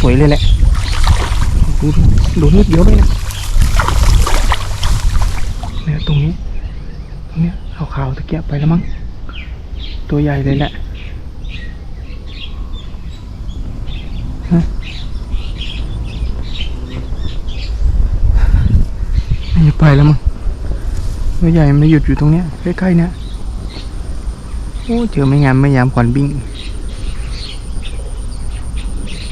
สวยเลยแหละ ดูดูนิดเดียวเลยนะเนี่ยตรงนี้ ตรงเนี้ยขาวๆตะเกียบไปแล้วมั้ง ตัวใหญ่เลยแหละฮะไม่ไปแล้วมั้งตัวใหญ่มันหยุดอยู่ตรงเนี้ยใกล้ๆเนี้ยโอ้เจอไม่งามไม่ยามขวัญบิ้ง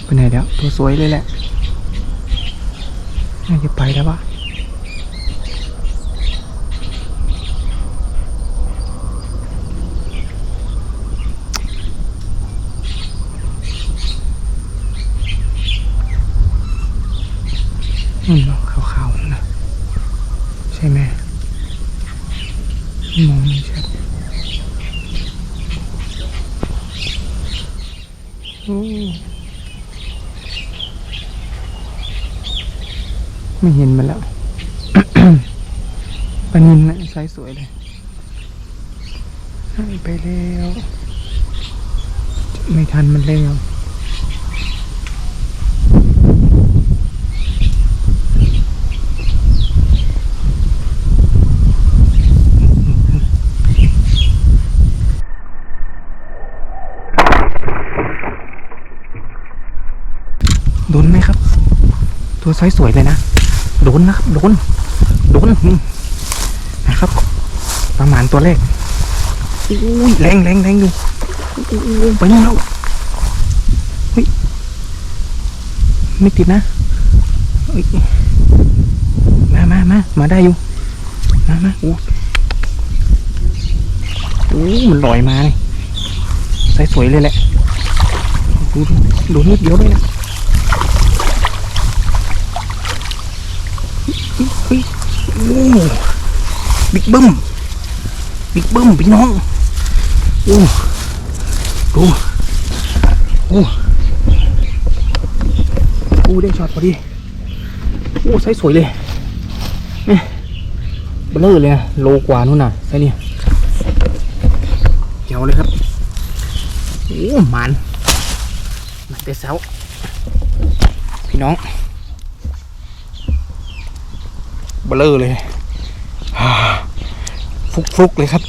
ไปไหนแล้วตัวสวยเลยแหละน่าจะไปแล้ววะนี่เนาะขาวๆนะใช่ไหมมองไม่ชัดโอ้ ไม่เห็นมันแล้วปนินนะไซส์สวยเลยหายไปแล้ว ไม่ทันมันแล้วโดนไหมครับ ตัวไซส์สวยเลยนะ โดนนะครับโดนโดนนะครับ ประมาณตัวแรกอุ้ยแรงแรงแรงอยู่ไปนู่นแล้วเฮ้ยไม่ติดนะมามามามาได้อยู่ มามาอู้อู้มันลอยมาเลยไซส์สวยเลยแหละดูดูดูนิดเดียวเลยนะ เฮ้ยโอ้บิ๊กบึ้มบิ๊กบึ้มพี่น้องโอ้ดูโอ้โอ้ได้ช็อตพอดีโอ้ไซส์สวยเลยเนี่ยเบลอเลยนะโลกว่านู่นน่ะไซส์เนี่ยเจ๋วเลยครับโอ้มันมันแต่เช้าพี่น้อง เบลอเลยฟุกฟุกๆเลยครับ